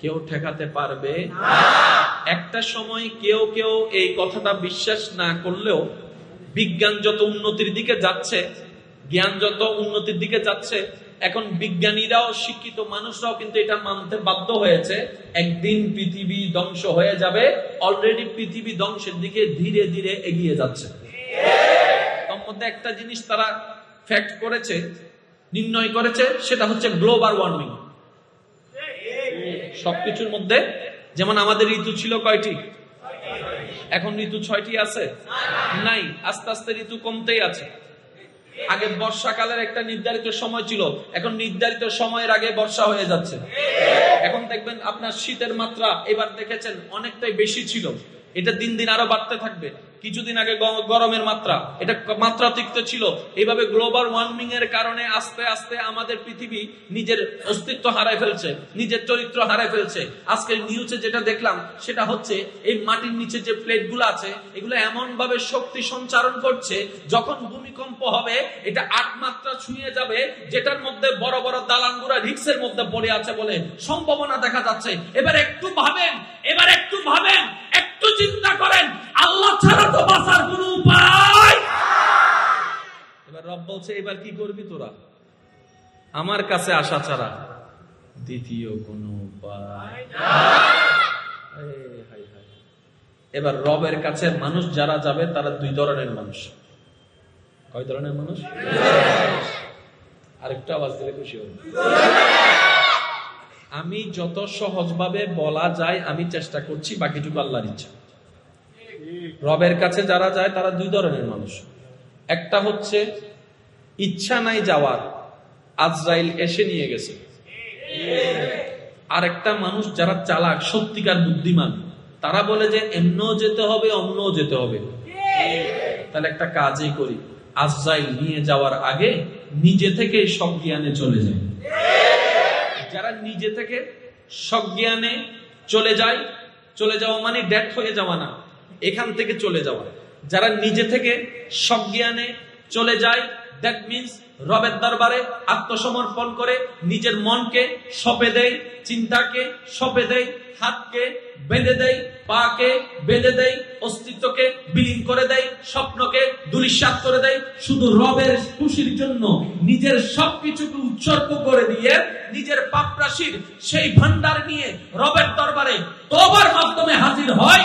কেউ ঠেকাতে পারবে? একটা সময় কেউ কেউ এই কথাটা বিশ্বাস না করলেও বিজ্ঞান যত উন্নতির দিকে যাচ্ছে জ্ঞান যত উন্নতির দিকে যাচ্ছে এখন বিজ্ঞানীরাও শিক্ষিত মানুষরাও কিন্তু এটা মানতে বাধ্য হয়েছে একদিন পৃথিবী ধ্বংস হয়ে যাবে অলরেডি পৃথিবী ধ্বংসের দিকে ধীরে ধীরে এগিয়ে যাচ্ছে। তার মধ্যে একটা জিনিস তারা ফ্যাক্ট করেছে নির্ণয় করেছে সেটা হচ্ছে গ্লোবাল ওয়ার্মিং সবকিছুর মধ্যে, যেমন আমাদের ঋতু ছিল কয়টি? এখন ঋতু ছয়টি আছে? নাই, আস্তে আস্তে ঋতু কমতেই আছে। আগে বর্ষাকালের একটা নির্ধারিত সময় ছিল, এখন নির্ধারিত সময়ের আগে বর্ষা হয়ে যাচ্ছে। এখন দেখবেন আপনার শীতের মাত্রা এবার দেখেছেন অনেকটাই বেশি ছিল। এটা দিন দিন আরও বাড়তে থাকবে। কিছুদিন আগে গরমের মাত্রা। এটা মাত্রাতিরিক্ত ছিল। এইভাবে গ্লোবাল ওয়ার্মিং এর কারণে আস্তে আস্তে আমাদের পৃথিবী নিজের অস্তিত্ব হারায় ফেলছে, নিজের চরিত্র হারায় ফেলছে। আজকে নিউজে যেটা দেখলাম, সেটা হচ্ছে এই মাটির নিচে যে প্লেটগুলো আছে, এগুলো এমন ভাবে শক্তি সঞ্চারণ করছে, যখন ভূমিকম্প হবে, এটা আট মাত্রা ছুঁয়ে যাবে, যেটার মধ্যে বড় বড় দালানগুড়া রিক্সের মধ্যে পড়ে আছে বলে সম্ভাবনা দেখা যাচ্ছে। এবার একটু ভাবেন, এবার একটু ভাবেন একটু চিন্তা করেন আল্লাহ ছাড়া তো বাঁচার কোন উপায় এবার রব বলছে এবার কি করবি তোরা? আমার কাছে আসা ছাড়া দ্বিতীয় কোন উপায়। এবার রবের কাছে মানুষ যারা যাবে তারা দুই ধরনের মানুষ। কয় ধরনের মানুষ? আরেকটা আওয়াজ দিলে খুশি হবে আমি যত সহজভাবে বলা যায়, আমি চেষ্টা করছি, বাকিটুকু আল্লাহর ইচ্ছা। রবের কাছে যারা যায়, তারা দুই ধরনের মানুষ। একটা হচ্ছে, ইচ্ছা নাই যাওয়ার, আজরাইল এসে নিয়ে গেছে। আর একটা মানুষ যারা চালাক, সত্যিকার বুদ্ধিমান, তারা বলে যে, এমনও যেতে হবে অন্যও যেতে হবে। তাহলে একটা কাজই করি। আজরাইল নিয়ে যাওয়ার আগে নিজে থেকে সজ্ঞানে চলে যায় যারা নিজে থেকে সজ্ঞানে চলে যায়, চলে যাওয়া মানে ডেথ হয়ে যাওয়া না, এখান থেকে চলে যাওয়া। যারা নিজে থেকে সজ্ঞানে চলে যায় দ্যাট মিন্স রবের দরবারে আত্মসমর্পণ করে নিজের মনকে সপে দেয় চিন্তাকে সপে দেয় হাতকে বেঁধে দেয় পাকে বেঁধে দেয় অস্তিত্বকে বিলীন করে দেয় স্বপ্নকে দুলিশ্বাস করে দেয় শুধু রবের খুশির জন্য নিজের সবকিছুকে উৎসর্গ করে দিয়ে নিজের পাপরাশির সেই ভান্ডার নিয়ে রবের দরবারে তোবার মাধ্যমে হাজির হয়।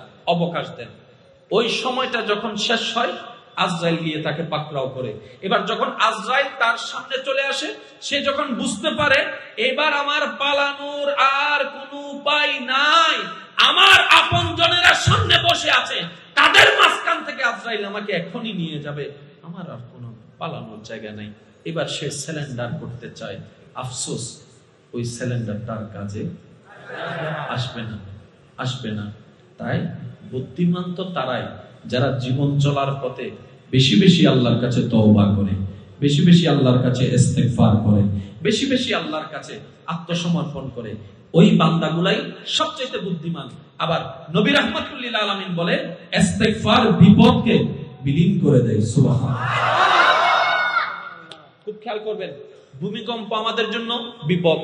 অবকাশ দেন। ওই সময়টা যখন শেষ হয়, আজরাইল গিয়ে তাকে পাকড়াও করে। এবার যখন আজরাইল তার সামনে চলে আসে, সে যখন বুঝতে পারে, এবার আমার পালানোর আর কোনো উপায় নাই। আমার আপন জনেরা সামনে বসে আছে। তাদের মাঝখান থেকে আজরাইল আমাকে এখনই নিয়ে যাবে। আমার আর কোনো পালানোর জায়গা নাই। এবার সে সিলিন্ডার করতে চায়। আফসোস, ওই সিলিন্ডার তার কাজে আসবে না আসবে না। তাই বুদ্ধিমান তো তারাই যারা জীবন চলার পথে বেশি বেশি আল্লাহর কাছে তওবা করে, বেশি বেশি আল্লাহর কাছে ইস্তেগফার করে, বেশি বেশি আল্লাহর কাছে আত্মসমর্পণ করে, ওই বান্দাগুলাই সবচেয়ে বুদ্ধিমান। আবার নবী রাহমাতুল্লিল আলামিন বলে, ইস্তেগফার বিপদকে বিলীন করে দেয়, সুবহানাল্লাহ। খুব খেয়াল করবেন, ভূমিকম্প আমাদের জন্য বিপদ।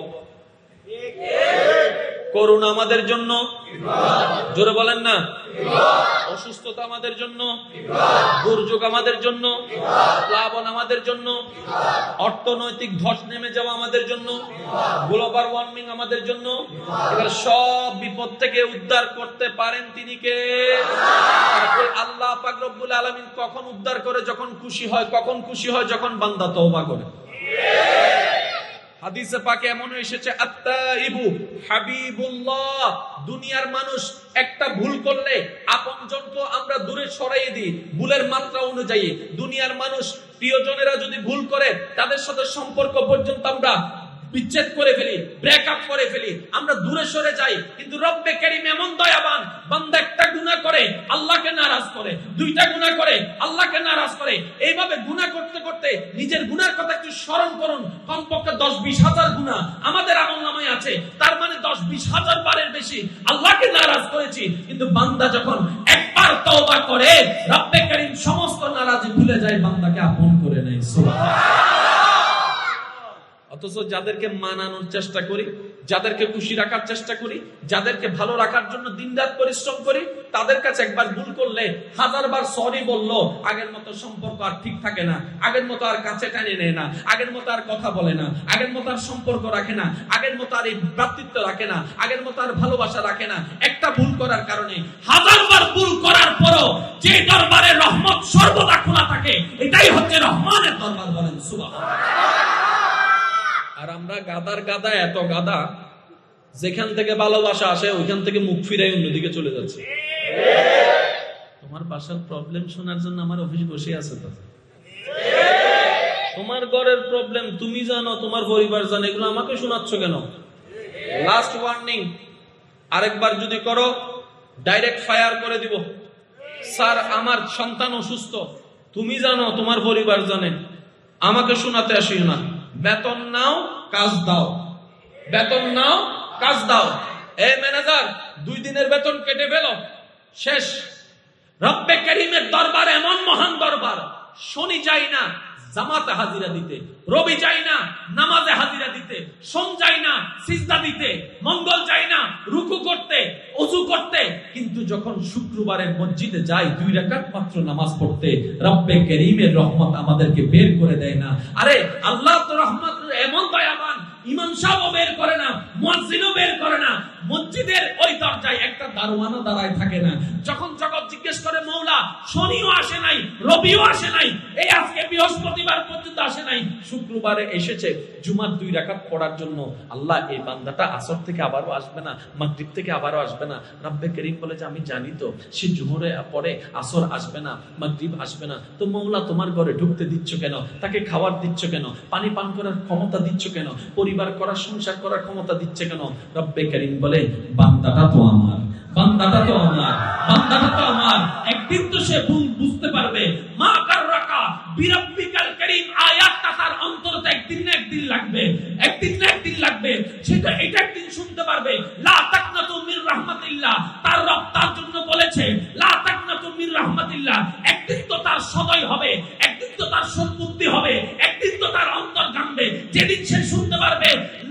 করোনা আমাদের জন্য। জোরে বলেন না। অসুস্থতা আমাদের জন্য। দুর্যোগ আমাদের জন্য। প্লাবন আমাদের জন্য। অর্থনৈতিক ধস নেমে যাওয়া আমাদের জন্য। গ্লোবাল ওয়ার্মিং আমাদের জন্য। এবার সব বিপদ থেকে উদ্ধার করতে পারেন তিনি কে? আল্লাহ পাক রব্বুল আলামিন কখন উদ্ধার করে, যখন খুশি হয়, কখন খুশি হয়, যখন বান্দা তওবা করে। হাদিসে পাকে এমন এসেছে, আত্তাইবু হাবিবুল্লাহ, দুনিয়ার মানুষ একটা ভুল করলে আপনজনকে আমরা দূরে সরাইয়ে দিই, ভুলের মাত্রা অনুযায়ী। দুনিয়ার মানুষ প্রিয়জনেরা যদি ভুল করে, তাদের সাথে সম্পর্ক পর্যন্ত আমরা বিচ্ছেদ করে ফেলি ব্রেকআপ করে ফেলি। আমরা দূরে সরে যাই, কিন্তু রব্বে কারীম এমন দয়াবান, বান্দা একটা গুনাহ করে, আল্লাহকে নারাজ করে, দুইটা গুনাহ করে, আল্লাহকে নারাজ করে। এইভাবে গুনাহ করতে করতে নিজের গুনার কথা একটু স্মরণ করুন। কমপক্ষে দশ বিশ হাজার গুনাহ আমাদের আমল নামায় আছে, তার মানে দশ বিশ হাজার বারের বেশি আল্লাহকে নারাজ করেছি, কিন্তু বান্দা যখন একবার তওবা করে, রব্বে কারীম সমস্ত নারাজি ভুলে যায়, বান্দাকে আপন করে নেয়, সুবহানাল্লাহ। অথচ যাদেরকে মানানোর চেষ্টা করি, যাদেরকে খুশি রাখার চেষ্টা করি, যাদেরকে ভালো রাখার জন্য দিনরাত পরিশ্রম করি, তাদের কাছে একবার ভুল করলে হাজারবার সরি বলল, আগের মতো সম্পর্ক আর ঠিক থাকে না, আগের মতো আর কাছে টানে নেয় না, আগের মতো আর কথা বলে না, আগের মতো আর সম্পর্ক রাখে না, আগের মতো আর এই ভ্রাতৃত্ব রাখে না, আগের মতো আর ভালোবাসা রাখে না। একটা ভুল করার কারণে হাজারবার ভুল করার পরও যে দরবারে রহমত সর্বদা খোলা থাকে, এটাই হচ্ছে রহমানের দরবার বলেন সুবাহ আর আমরা গাদার গাদা এত গাদা, যেখান থেকে ভালোবাসা আসে, ওইখান থেকে মুখ ফিরাই অন্যদিকে চলে যাচ্ছে। তোমার বাসার প্রবলেম শোনার জন্য আমার অফিস বসে আছে তোমার ঘরের প্রবলেম তুমি জানো, তোমার পরিবার জানো, এগুলো আমাকে শোনাচ্ছ কেন? লাস্ট ওয়ার্নিং আরেকবার যদি করো ডাইরেক্ট ফায়ার করে দিব। স্যার আমার সন্তান অসুস্থ। তুমি জানো, তোমার পরিবার জানে। আমাকে শোনাতে আসিও না। বেতন নাও কাজ দাও বেতন নাও কাজ দাও এ ম্যানেজার দুই দিনের বেতন কেটে ফেল। শেষ। রব্বে করিমের দরবার এমন মহান দরবার, শনি যাই না। জামাতে হাজিরা দিতে। রবি যাই না, নামাজে হাজিরা দিতে। সোম যাই না, সিজদা দিতে। মঙ্গল যাই না, রুকু করতে, অজু করতে। কিন্তু যখন শুক্রবারে মসজিদে যাই দুই রাকাত মাত্র নামাজ পড়তে, রব্বে করিমের রহমত আমাদেরকে বের করে দেয় না। আরে, আল্লাহ তো রহমত, এমন দয়াবান। ইমাম সাহেবও বের করে না, মুয়াজ্জিনও বের করে না। মসজিদের ওই দরজায় একটা দারোয়ানও দাঁড়ায় থাকে না। যখন জগৎ জিজ্ঞেস করে, মৌলা, শনিও আসে নাই, রবিও আসে নাই, এই আজকে বৃহস্পতিবার পর্যন্ত আসে নাই? শুক্রবারে এসেছে, জুমার দুই রাকাত পড়ার জন্য। আল্লাহ, এই বান্দাটা আসর থেকে আবারও আসবে না, মাগরিব থেকে আবারও আসবে না। রাব্বে করিম বলে যে, আমি জানি তো, সে জুহরে পরে আসর আসবে না, মাগরিব আসবে না। তো মৌলা, তোমার ঘরে ঢুকতে দিচ্ছ কেন? তাকে খাবার দিচ্ছ কেন? পানি পান করার ক্ষমতা দিচ্ছ কেন? পরিবার করার, সংসার করার ক্ষমতা দিচ্ছে কেন? রব্বে করিম বলে বান্দাটা তো আমার, বান্দাটা তো আমার, বান্দাটা তো আমার। একদিন তো সে বুঝতে পারবে। মা কার রাখা বিরব্বিকাল করিম, আয়াতটা তার অন্তরতে একদিন না একদিন লাগবে, একদিন না একদিন লাগবে। সেটা এটা একদিন শুনতে পারবে। লা তাকনাতু মির রাহমাতিল্লাহ, তার রব তার জন্য বলেছে, লা তাকনাতু মির রাহমাতিল্লাহ, একদিন তো তার সদয় হবে, একদিন তো তার সদ্বুদ্ধি হবে, একদিন তো তার অন্তর জানবে যেদিন সে শুনতে পারবে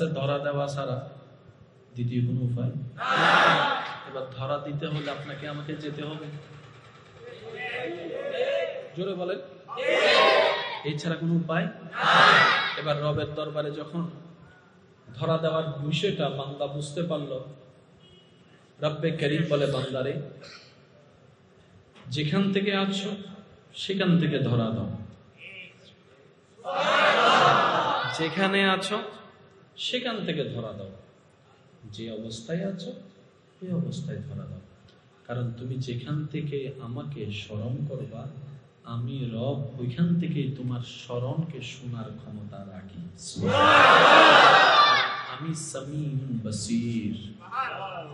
কাছে ধরা দেওয়া ছাড়া দ্বিতীয় কোনো উপায়? এবার ধরা দিতে হলে আপনাকে আমাকে যেতে হবে। জোরে বলেন। এছাড়া কোনো উপায়? এবার রবের দরবারে যখন ধরা দেওয়ার বিষয়টা বান্দা বুঝতে পারল, রব্বে করিম বলে, বান্দারে, যেখান থেকে আছো, সেখান থেকে ধরা দাও। যেখানে আছো সেখান থেকে ধরা দাও। যে অবস্থায় আছো এই অবস্থায় ধরা দাও। কারণ তুমি যেখান থেকে আমাকে স্মরণ করবা, আমি রব ওইখান থেকেই তোমার স্মরণকে শোনার ক্ষমতা রাখি। আমি বসির।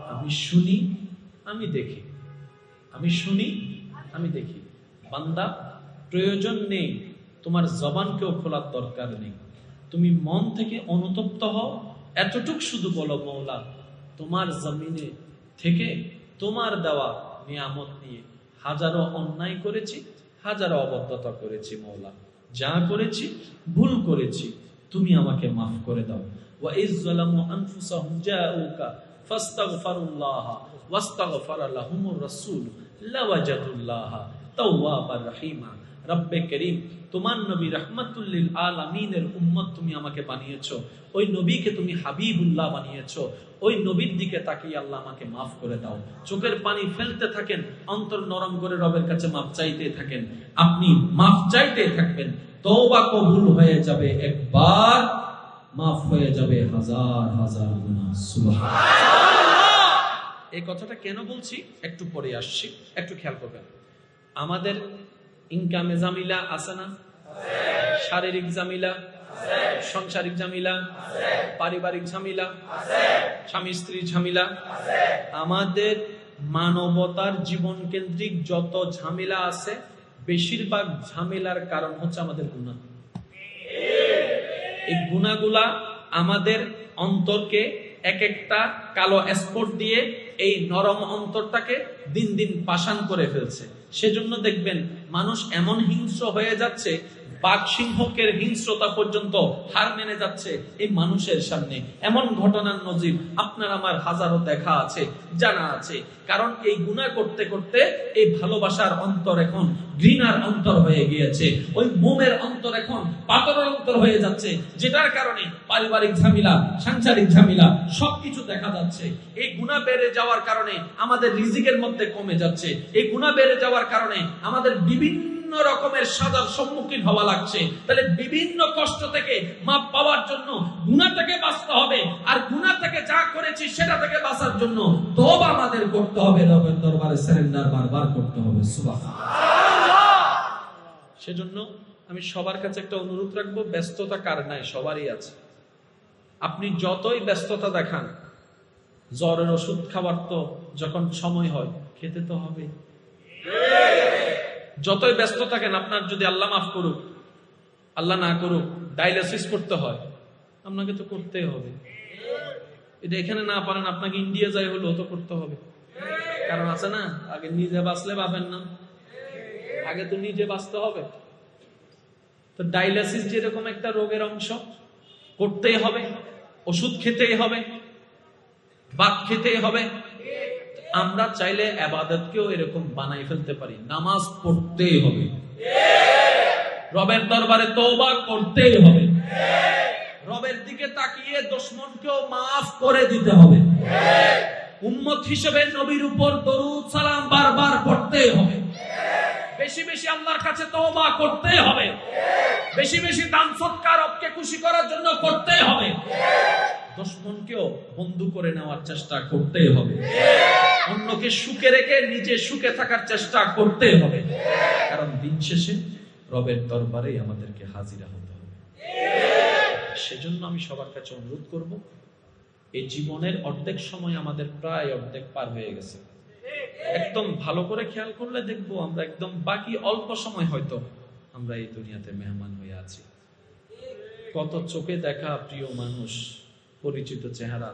আমি শুনি, আমি দেখি। আমি শুনি, আমি দেখি। বান্দা, প্রয়োজন নেই। তোমার জবানকেও খোলার দরকার নেই। তুমি মন থেকে অনুতপ্ত হও। এতটুক শুধু বলো মৌলা, তোমার জমিনে থেকে তোমার দেওয়া নিয়ামত নিয়ে হাজারো অন্যায় করেছি, হাজারো অবদ্ধতা করেছি মৌলা। যা করেছি, ভুল করেছি, তুমি আমাকে মাফ করে দাও। ওয়া রব্বে করিম, তোমার নবী রহমাতুল্লিল আলামিনের উম্মত তুমি আমাকে বানিয়েছো। ওই নবীকে তুমি হাবিবুল্লাহ বানিয়েছো। ওই নবীর দিকে তাকিয়ে আল্লাহ আমাকে মাফ করে দাও। চোখের পানি ফেলতে থাকেন, অন্তর নরম করে রবের কাছে মাফ চাইতে থাকেন। আপনি মাফ চাইতে থাকবেন। তওবা কবুল হয়ে যাবে একবার, মাফ হয়ে যাবে হাজার হাজার এই কথাটা কেন বলছি? একটু পরে আসছি। একটু খেয়াল করবেন। আমাদের ইনকামে জামিলা আছে না? শারীরিক জামিলা সাংসারিক ঝামেলা, পারিবারিক ঝামেলা, স্বামী স্ত্রী ঝামেলা। আমাদের মানবতার জীবন কেন্দ্রিক যত ঝামেলা আছে, বেশিরভাগ ঝামেলার কারণ হচ্ছে আমাদের গুণা। এই গুণাগুলা আমাদের অন্তরকে এক একটা কালো স্পট দিয়ে এই নরম অন্তরটাকে দিন দিন পাষাণ করে ফেলছে। সেজন্য দেখবেন মানুষ এমন হিংস্র হয়ে যাচ্ছে বাঘ হিংস্রতা পর্যন্ত হার মেনে যাচ্ছে এই মানুষের সামনে। এমন ঘটনার নজির আপনার আমার হাজারো দেখা আছে, জানা আছে। কারণ এই গুণা করতে করতে এই ভালোবাসার অন্তর এখন ঘৃণার অন্তর হয়ে গিয়েছে। ওই মোমের অন্তর এখন পাথরের অন্তর হয়ে যাচ্ছে, যেটার কারণে পারিবারিক ঝামেলা, সাংসারিক ঝামেলা সবকিছু দেখা যাচ্ছে। এই গুণা বেড়ে যাওয়ার কারণে আমাদের রিজিকের মধ্যে কমে যাচ্ছে। এই গুণা বেড়ে যাওয়ার কারণে আমাদের বিভিন্ন বিভিন্ন রকমের সাজার সম্মুখীন হওয়া লাগছে। তাহলে বিভিন্ন কষ্ট থেকে মাপ পাওয়ার জন্য গুণা থেকে বাঁচতে হবে। আর গুণা থেকে যা করেছি সেটা থেকে বাঁচার জন্য তব আমাদের করতে হবে, রবের দরবারে সারেন্ডার বারবার করতে হবে। সুবাহ সেজন্য আমি সবার কাছে একটা অনুরোধ রাখব, ব্যস্ততা কার নাই? সবারই আছে। আপনি যতই ব্যস্ততা দেখান, জ্বরের ওষুধ খাবার তো যখন সময় হয়, খেতে তো হবে যতই ব্যস্ত থাকেন, আপনার যদি আল্লাহ মাফ করুক, আল্লাহ না করুক ডায়ালিসিস করতে হয়, আপনাকে তো করতেই হবে। এটা এখানে না পারেন, আপনাকে ইন্ডিয়া যাই হলো তো করতে হবে। কারণ আছে না, আগে নিজে বাঁচলে পাবেন না। আগে তো নিজে বাঁচতে হবে। তো ডায়ালিসিস যেরকম একটা রোগের অংশ, করতেই হবে, ওষুধ খেতেই হবে বাদ খেতেই হবে আমরা চাইলে আবাদতকেও এরকম বানাই ফেলতে পারি। নামাজ পড়তেই হবে। রবের দরবারে তৌবা করতেই হবে। রবের দিকে তাকিয়ে দুশ্মনকেও মাফ করে দিতে হবে। উম্মত হিসেবে নবীর উপর দরুদ, সালাম বারবার পড়তেই হবে। বেশি বেশি আল্লাহর কাছে তওবা করতে হবে। বেশি বেশি দান সৎকার খুশি করার জন্য করতে হবে। দুশ্মনকেও বন্ধু করে নেওয়ার চেষ্টা করতে হবে। অন্যকে সুখে রেখে নিজে সুখে থাকার চেষ্টা করতে হবে। কারণ দিন শেষে রবের দরবারে আমাদেরকে হাজিরা হতে হবে। সেজন্য আমি সবার কাছে অনুরোধ করব, এই জীবনের অর্ধেক সময় আমাদের প্রায় অর্ধেক পার হয়ে গেছে। একদম ভালো করে খেয়াল করলে দেখব আমরা একদম বাকি অল্প সময় হয়তো আমরা এই দুনিয়াতে মেহমান হয়ে আছি। কত চোখে দেখা প্রিয় মানুষ পরিচিত চেহারা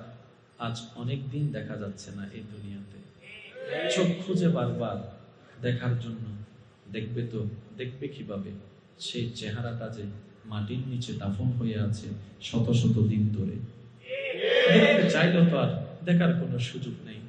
আজ অনেক দিন দেখা যাচ্ছে না এই দুনিয়াতে। চোখ খুঁজে বারবার দেখার জন্য দেখবে তো, দেখবে কীভাবে? সেই চেহারাটা যে মাটির নিচে দাফন হয়ে আছে শত শত দিন ধরে। দেখতে তো আর দেখার কোনো সুযোগ নেই।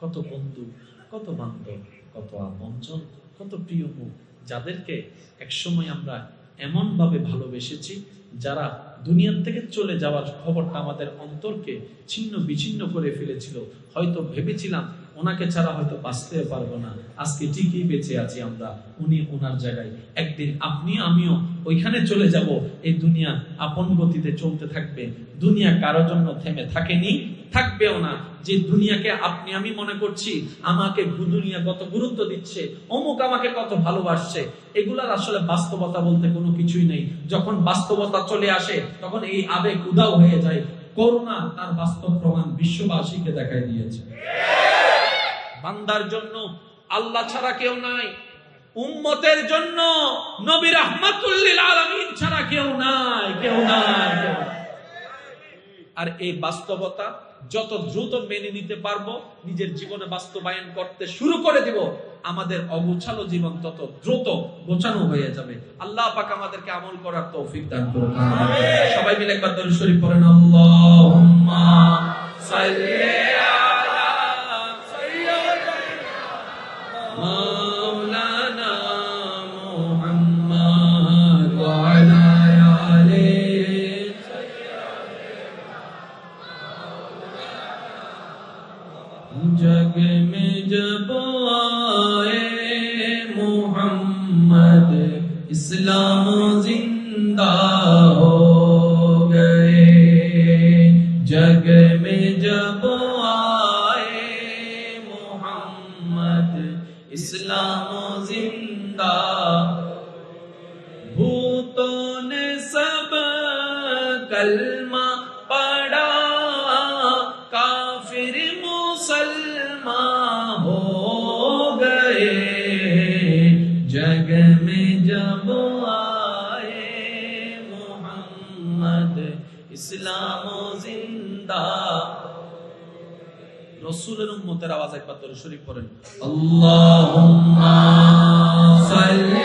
কত বন্ধু, কত বান্ধব, কত আপনজন, কত প্রিয় মুখ, যাদেরকে একসময় আমরা এমন ভাবে ভালোবেসেছি, যারা দুনিয়ার থেকে চলে যাওয়ার খবরটা আমাদের অন্তরকে ছিন্ন বিচ্ছিন্ন করে ফেলেছিল। হয়তো ভেবেছিলাম, ওনাকে ছাড়া হয়তো বাঁচতে পারব না। আজকে ঠিকই বেঁচে আছি আমরা, উনি ওনার জায়গায়। একদিন আপনি, আমিও ওইখানে চলে যাব। এই দুনিয়া আপন গতিতে চলতে থাকবে। দুনিয়া কারোর জন্য থেমে থাকেনি। থাকবেও না। যে দুনিয়াকে আপনি, আমি মনে করছি, আমাকে দুনিয়া কত গুরুত্ব দিচ্ছে, অমুক আমাকে কত ভালোবাসছে, এগুলার আসলে বাস্তবতা বলতে কোনো কিছুই নেই। যখন বাস্তবতা চলে আসে, তখন এই আবেগ উদাও হয়ে যায়। করোনা তার বাস্তব প্রমাণ বিশ্ববাসীকে দেখাই দিয়েছে। বান্দার জন্য আল্লাহ ছাড়া কেউ নাই। উম্মতের জন্য নবী রাহমাতুল্লিল আলামিন ছাড়া কেউ নাই কেউ নাই কেউ নাই। আর এই বাস্তবতা যত দ্রুত মেনে নিতে পারব, নিজের জীবনে বাস্তবায়ন করতে শুরু করে দিব, আমাদের অগোছালো জীবন তত দ্রুত গোছানো হয়ে যাবে। আল্লাহ পাক আমাদেরকে আমল করার তৌফিক দান করুন সবাই মিলে একবার দরুদ শরীফ পড়েন আল্লাহুম্মা मुसलमान हो गए जग में जब आए मोहम्मद ইসলাম জিন্দা রসুলের উম্মতের আওয়াজ একবার তোর শরীফ পড়েন আল্লাহুম্মা সাল্লি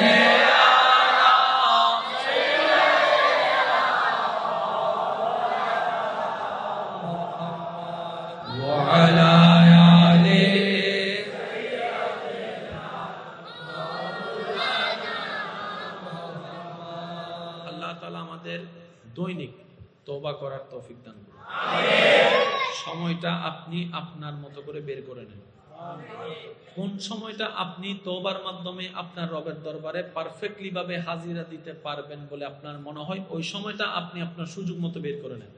সময়টা আপনি তোবার মাধ্যমে আপনার রবের দরবারে পারফেক্টলি ভাবে হাজিরা দিতে পারবেন বলে আপনার মনে হয়, ওই সময়টা আপনি আপনার সুযোগ মতো বের করে নেন।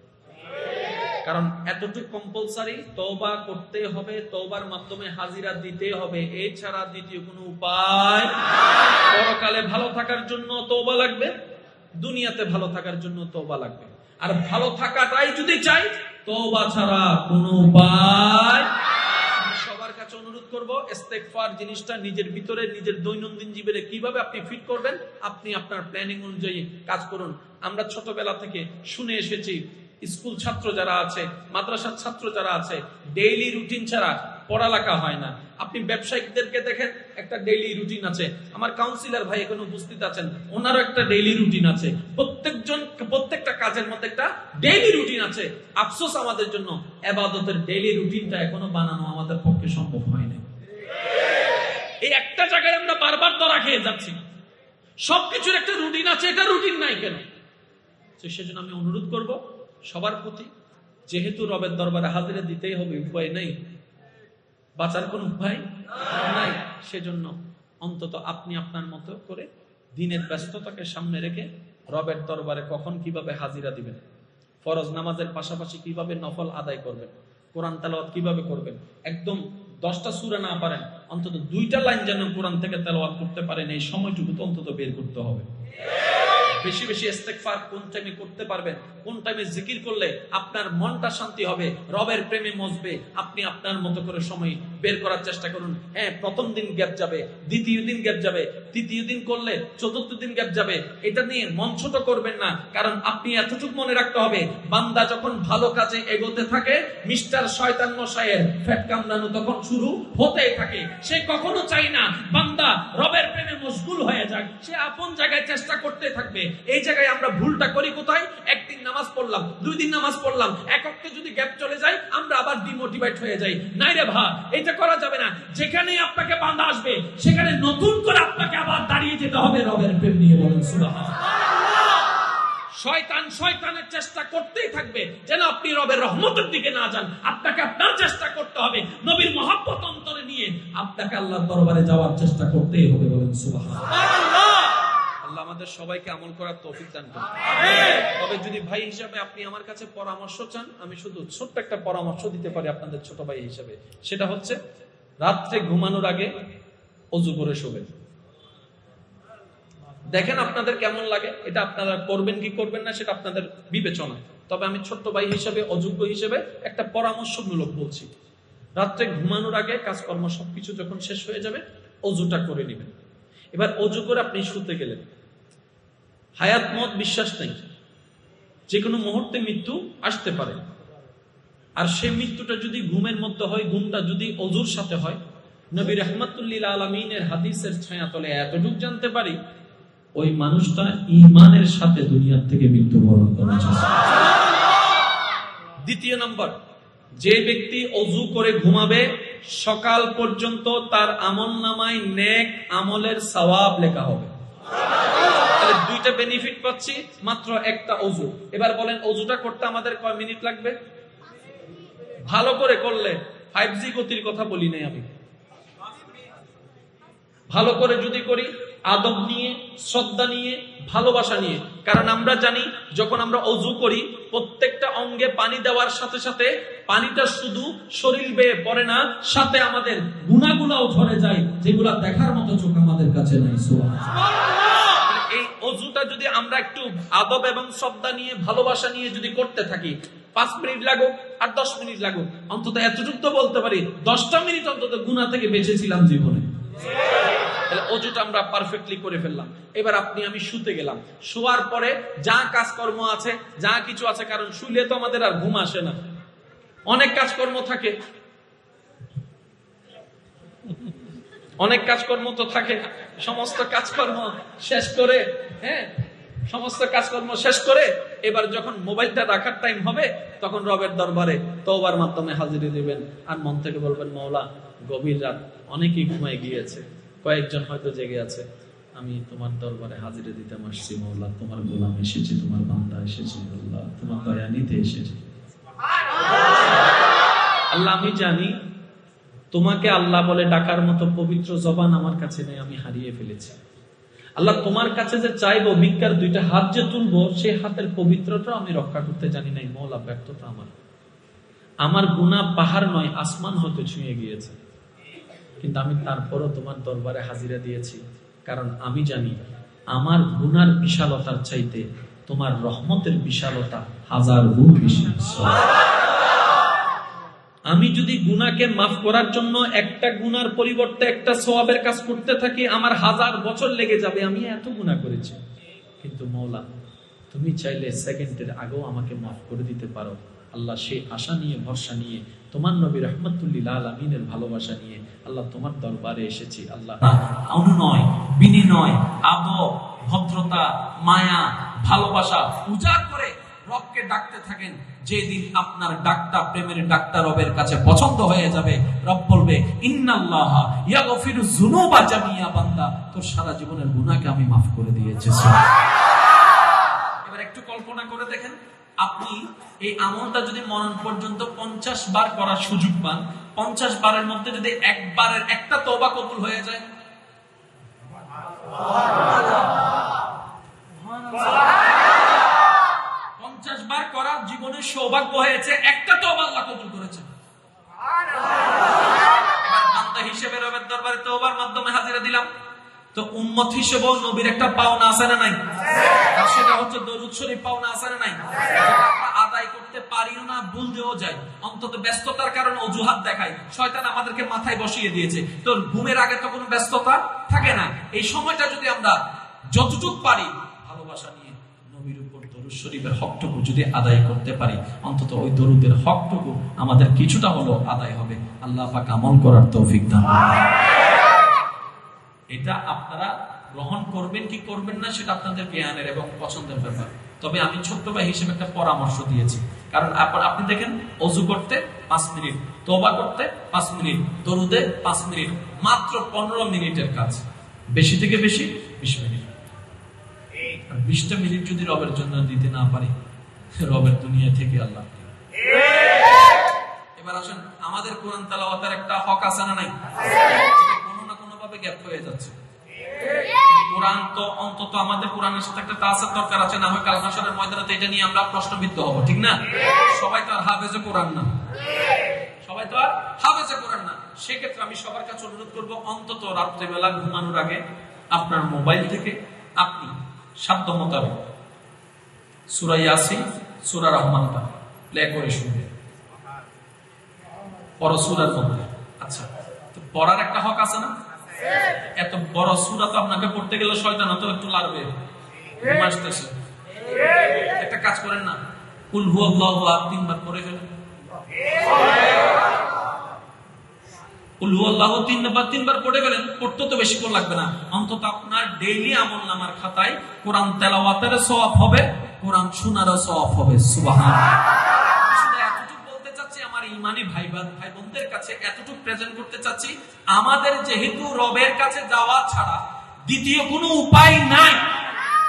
কারণ এতটুকু কম্পালসারি তওবা করতে হবে, তওবার মাধ্যমে হাজিরা দিতে হবে। এছাড়া দ্বিতীয় কোনো উপায় পরকালে ভালো থাকার জন্য তওবা লাগবে, দুনিয়াতে ভালো থাকার জন্য তওবা লাগবে। আর ভালো থাকাটাই যদি চাই, তওবা ছাড়া কোনো উপায় আমি সবার কাছে অনুরোধ করব, ইস্তেগফার জিনিসটা নিজের ভিতরে, নিজের দৈনন্দিন জীবনে কীভাবে আপনি ফিট করবেন, আপনি আপনার প্ল্যানিং অনুযায়ী কাজ করুন। আমরা ছোটবেলা থেকে শুনে এসেছি, স্কুল ছাত্র যারা আছে, মাদ্রাসার ছাত্র যারা আছে ডেইলি রুটিন ছাড়া পড়ালেখা হয় না। আপনি ব্যবসায়িকদেরকে দেখেন, একটা ডেইলি রুটিন আছে। আমার কাউন্সিলর ভাই এখানে উপস্থিত আছেন, ওনারও একটা ডেইলি রুটিন আছে। প্রত্যেকজন, প্রত্যেকটা কাজের মধ্যে একটা ডেইলি রুটিন আছে। আফসোস আমাদের জন্য, এবাদতের ডেইলি রুটিনটা এখনও বানানো আমাদের পক্ষে সম্ভব হয়নি এই একটা জায়গায় আমরা বারবার ধরা খেয়ে যাচ্ছি। সবকিছুর একটা রুটিন আছে, এটা রুটিন নাই কেন? সেজন্য আমি অনুরোধ করব, সবার প্রতি যেহেতু রবের দরবারে হাজিরা দিতেই হবে, উপায় নেই। বাঁচার কোন উপায় নাই। সেজন্য অন্তত আপনি আপনার মতো করে দিনের ব্যস্ততাকে সামনে রেখে রবের দরবারে কখন কীভাবে হাজিরা দিবেন? ফরজ নামাজের পাশাপাশি কীভাবে নফল আদায় করবেন? কোরআন তালাওয়াত কীভাবে করবেন? একদম দশটা সুরা না পারেন, অন্তত দুইটা লাইন যেন কোরআন থেকে তেলাওয়াত করতে পারেন, এই সময়টুকু তো অন্তত বের করতে হবে। বেশি বেশি ইস্তেকফার কোন টাইমে করতে পারবেন, কোন টাইমে জিকির করলে আপনার মনটা শান্তি হবে, রবের প্রেমে মজবে, আপনি আপনার মতো করে সময় বের করার চেষ্টা করুন। হ্যাঁ প্রথম দিন গ্যাপ যাবে, দ্বিতীয় দিন গ্যাপ যাবে, তৃতীয় দিন করলে চতুর্থ দিন গ্যাপ যাবে। এটা নিয়ে মন ছোট করবেন না, কারণ আপনি এতটুকু মনে রাখতে হবে, বান্দা যখন ভালো কাজে এগোতে থাকে, মিস্টার শয়তান মশাইয়ের ফ্যাট কামড়ানো তখন শুরু হতেই থাকে। সে কখনো চাই না বান্দা রবের প্রেমে মশগুল হয়ে যাক, সে আপন জায়গায় চেষ্টা করতে থাকবে। এই জায়গায় আমরা ভুলটা করি কোথায়? একদিন নামাজ পড়লাম, দুই দিন নামাজ পড়লাম এককে যদি গ্যাপ চলে যায়, আমরা আবার ডিমোটিভেট হয়ে যাই। নাই রে ভা এটা করা যাবে না। যেখানে আপনাকে বাঁধা আসবে, সেখানে নতুন করে আপনাকে আবার দাঁড়িয়ে যেতে হবে রবের প্রেম নিয়ে বলেন শয়তান শয়তানের চেষ্টা করতেই থাকবে। যেন আপনি রবের রহমতের দিকে না যান, আপনাকে আপনার চেষ্টা করতে হবে। নবীর মহাব্বত অন্তরে নিয়ে আপনাকে আল্লাহর দরবারে যাওয়ার চেষ্টা করতেই হবে বলেন আল্লাহ আমাদের সবাইকে আমল করার তৌফিক দান করুন। তবে যদি ভাই হিসাবে আপনি আমার কাছে পরামর্শ চান আমি শুধু ছোট্ট একটা পরামর্শ দিতে পারি আপনাদের ছোট ভাই হিসাবে। সেটা হচ্ছে রাত্রে ঘুমানোর আগে অজু করে শোবেন। দেখেন আপনাদের কেমন লাগে এটা আপনারা করবেন কি করবেন না সেটা আপনাদের বিবেচনা। তবে আমি ছোট্ট ভাই হিসেবে অযোগ্য হিসেবে একটা পরামর্শমূলক বলছি। রাত্রে ঘুমানোর আগে কাজকর্ম সবকিছু যখন শেষ হয়ে যাবে অজুটা করে নেবেন। এবার অজু করে আপনি শুতে গেলেন। হায়াত, মত, বিশ্বাস নেই। যে কোনো মুহূর্তে মৃত্যু আসতে পারে। আর সেই মৃত্যুটা যদি ঘুমের মধ্যে হয়, ঘুমটা যদি অজুর সাথে হয়, নবী রহমতুল্লিল আলমিনের হাদিসের ছায়া তলে এতটুক জানতে পারি, ওই মানুষটা ইমানের সাথে দুনিয়ার থেকে মৃত্যুবরণ করেছে। দ্বিতীয় নম্বর, যে ব্যক্তি অজু করে ঘুমাবে, সকাল পর্যন্ত তার আমল নামায় নেক আমলের সওয়াব লেখা হবে। তাহলে দুইটা বেনিফিট পাচ্ছি, মাত্র একটা অজু এবার বলেন অজুটা করতে আমাদের কয় মিনিট লাগবে? ভালো করে করলে ফাইভ জি গতির কথা বলি নাই আমি। ভালো করে যদি করি, আদব নিয়ে, শ্রদ্ধা নিয়ে, ভালোবাসা নিয়ে। কারণ আমরা জানি, যখন আমরা অজু করি, প্রত্যেকটা অঙ্গে পানি দেওয়ার সাথে সাথে পানিটা শুধু শরীর বেয়ে পড়ে না, সাথে আমাদের গুণাগুলাও ঝরে যায়, যেগুলা দেখার মতো চোখ আমাদের কাছে নাই, সুবহানাল্লাহ। অজুটা যদি আমরা একটু আদব এবং শ্রদ্ধা নিয়ে, ভালোবাসা নিয়ে যদি করতে থাকি, পাঁচ মিনিট লাগুক আর দশ মিনিট লাগুক, অন্তত এতটুকু তো বলতে পারি, দশটা মিনিট অন্তত গুণা থেকে বেঁচেছিলাম জীবনে। অজুটা আমরা পারফেক্টলি করে ফেললাম। এবার আপনি, আমি শুতে গেলাম। শোয়ার পরে যা কাজকর্ম আছে, যা কিছু আছে, কারণ শুলে তো আমাদের আর ঘুম আসে না। অনেক কাজকর্ম থাকে অনেক কাজকর্ম তো থাকে। সমস্ত কাজকর্ম শেষ করে হ্যাঁ? সমস্ত কাজকর্ম শেষ করে এবার যখন মোবাইলটা রাখার টাইম হবে তখন রবের দরবারে তোবার মাধ্যমে হাজিরি দিবেন। আর মন থেকে বলবেন মৌলা গভীর রাত অনেকেই ঘুমায় গিয়েছে। কয়েকজন হয়তো জেগে আছে। আমি তোমার দরবারে হাজিরে দিতে আসছি মৌলা তোমার গোলাম এসেছে তোমার বান্দা এসেছে আল্লাহ তোমার দয়া নিতে এসেছে। আল্লাহ আমি জানি তোমাকে আল্লাহ বলে ডাকার মতো পবিত্র জবান আমার কাছে নেই, আমি হারিয়ে ফেলেছি। আল্লাহ তোমার কাছে যে চাইব, ভিক্ষার দুইটা হাত যে তুলবো, সেই হাতের পবিত্রতা আমি রক্ষা করতে জানি নাই, মৌলা ব্যর্থতা আমার। আমার গুণা পাহাড় নয়, আসমান হতে ছুঁয়ে গিয়েছে। কিন্তু আমি তারপরও তোমার দরবারে হাজিরা দিয়েছি, কারণ আমি জানি আমার গুনার বিশালতার চাইতে তোমার রহমতের বিশালতা হাজার গুণ বেশি। আমি যদি গুনাকে মাফ করার জন্য একটা গুনার পরিবর্তে একটা সোয়াবের কাজ করতে থাকি, আমার হাজার বছর লেগে যাবে। আমি এত গুণা করেছি। কিন্তু মৌলা তুমি চাইলে সেকেন্ডের আগেও আমাকে মাফ করে দিতে পারো। আল্লাহ সেই আশা নিয়ে, ভরসা নিয়ে, তোমার নবী রহমতুল্লিল আলমিনের ভালোবাসা নিয়ে আল্লাহ তোমার দরবারে এসেছি। আল্লাহ অনুনয় বিনিময় আদব, ভদ্রতা, মায়া, ভালোবাসা উজাড় করে রবকে ডাকতে থাকেন, যেদিন আপনার ডাকটা প্রেমের ডাক্তার রবের কাছে পছন্দ হয়ে যাবে, রব বলবে বান্দা, তোর সারা জীবনের গুনাহকে আমি মাফ করে দিয়েছি এবার একটু কল্পনা করে দেখেন, আপনি এই আমলটা যদি মরণ পর্যন্ত পঞ্চাশ বার করার সুযোগ পান, পঞ্চাশ বারের মধ্যে যদি একবারের একটা তওবা কবুল হয়ে যায়? বার করার জীবনের সৌভাগ্য হয়েছে, একটা তো আল্লাহ কবুল করেছে। বান্দা হিসেবে রবের দরবারে মাধ্যমে হাজিরা দিলাম। তো উম্মত হিসেবেও নবীর একটা পাওনা না নাই? সেটা হচ্ছে দরুদ শরীফ পাওনা না নাই? আদায় করতে পারিও না যাই। অন্তত ব্যস্ততার কারণে অজুহাত দেখাই। শয়তান আমাদেরকে মাথায় বসিয়ে দিয়েছে। তো ঘুমের আগে তো কোনো ব্যস্ততা থাকে না। এই সময়টা যদি আমরা যতটুক পারি, ভালোবাসা নিয়ে শরীফের হকটুকু যদি আদায় করতে পারি অন্তত ওই দরুদের হকটুকু আমাদের কিছুটা হলো আদায় হবে। আল্লাহ পাক আমল করার তৌফিক দান এটা আপনারা গ্রহণ করবেন কি করবেন না সেটা আপনাদের জ্ঞানের এবং পছন্দের ব্যাপার। তবে আমি ছোট্ট ভাই হিসেবে একটা পরামর্শ দিয়েছি। কারণ আপনি দেখেন অজু করতে পাঁচ মিনিট তোবা করতে পাঁচ মিনিট দরুদে পাঁচ মিনিট মাত্র পনেরো মিনিটের কাজ। বেশি থেকে বেশি বিশ মিনিট। বিশটা মিনিট যদি রবের জন্য দিতে না পারি, রবের দুনিয়া থেকে আল্লাহ এবার আসেন, আমাদের কোরআন তালাওয়াতের একটা হক নাই? কোনো না কোনো ভাবে গ্যাপ হয়ে যাচ্ছে। কোরআন তো অন্তত আমাদের কোরআনের সাথে একটা তাসার দরকার আছে, না হয় কাল হাসরের ময়দানে এটা নিয়ে আমরা প্রশ্নবিদ্ধ হব, ঠিক না? সবাই তো আর হাফেজে কোরআন না। সবাই তো আর হাফেজে কোরআন না। সেক্ষেত্রে আমি সবার কাছে অনুরোধ করব, অন্তত রাত্রেবেলা ঘুমানোর আগে আপনার মোবাইল থেকে আপনি সাধ্য মোতাবেক। সুরা ইয়াসিন সুরা রহমানটা প্লে করে শুনবে। পরসুরার মধ্যে। আচ্ছা তো পড়ার একটা হক আছে না? এত বড় সুরা তো আপনাকে পড়তে গেলে শয়তান হতো একটু লাগবে। একটা কাজ করেন না। কুল হু আল্লাহ তিনবার পড়ে ফেলেন। আমাদের যেহেতু রবের কাছে যাওয়া ছাড়া দ্বিতীয় কোনো উপায় নাই,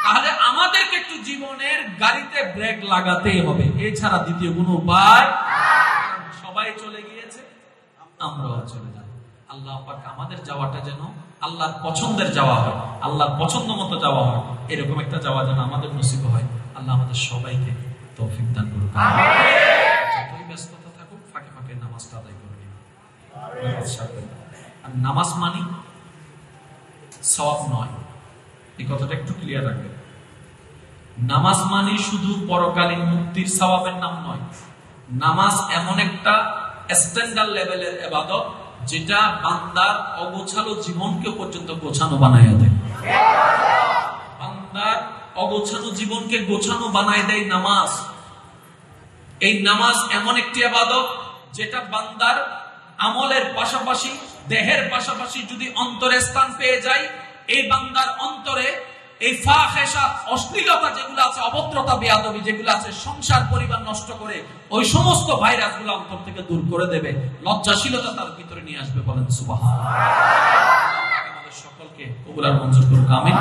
তাহলে আমাদেরকে একটু জীবনের গাড়িতে ব্রেক লাগাতেই হবে। এছাড়া দ্বিতীয় কোনো উপায় সবাই চলে গিয়েছে, আমরাও চলে আল্লাহ পাক আমাদের যাওয়াটা যেন আল্লাহর পছন্দের যাওয়া হয়, আল্লাহর পছন্দ মতো যাওয়া হয়, এরকম একটা যাওয়া যেন আমাদের নসিব হয়। আল্লাহ আমাদের সবাইকে তৌফিক দান করুক। যতই ব্যস্ততা থাকুক, ফাঁকে ফাঁকে নামাজটা আদায় করে নিন। নামাজ আর নামাজ মানি সব নয়। এই কথাটা একটু ক্লিয়ার রাখবেন। নামাজ মানে শুধু পরকালীন মুক্তির সওয়াবের নাম নয়। নামাজ এমন একটা স্ট্যান্ডার্ড লেভেলের এবাদত যেটা বান্দার অগোছালো জীবনকে পর্যন্ত গোছানো বানাইয়া দেয়। বান্দার অগোছানো জীবনকে গোছানো বানায় দেয় নামাজ। এই নামাজ এমন একটি আবাদত যেটা বান্দার আমলের পাশাপাশি, দেহের পাশাপাশি যদি অন্তরে স্থান পেয়ে যায়, এই বান্দার অন্তরে এই ফাহেসা অশ্লীলতা যেগুলো আছে, অভদ্রতা, বেয়াদবি যেগুলো আছে, সংসার, পরিবার নষ্ট করে ওই সমস্ত ভাইরাসগুলো অন্তর থেকে দূর করে দেবে। লজ্জাশীলতা তার ভিতরে নিয়ে আসবে বলেন সুবাহ আমাদের সকলকে কবুলার মঞ্জুর করুক আমিন।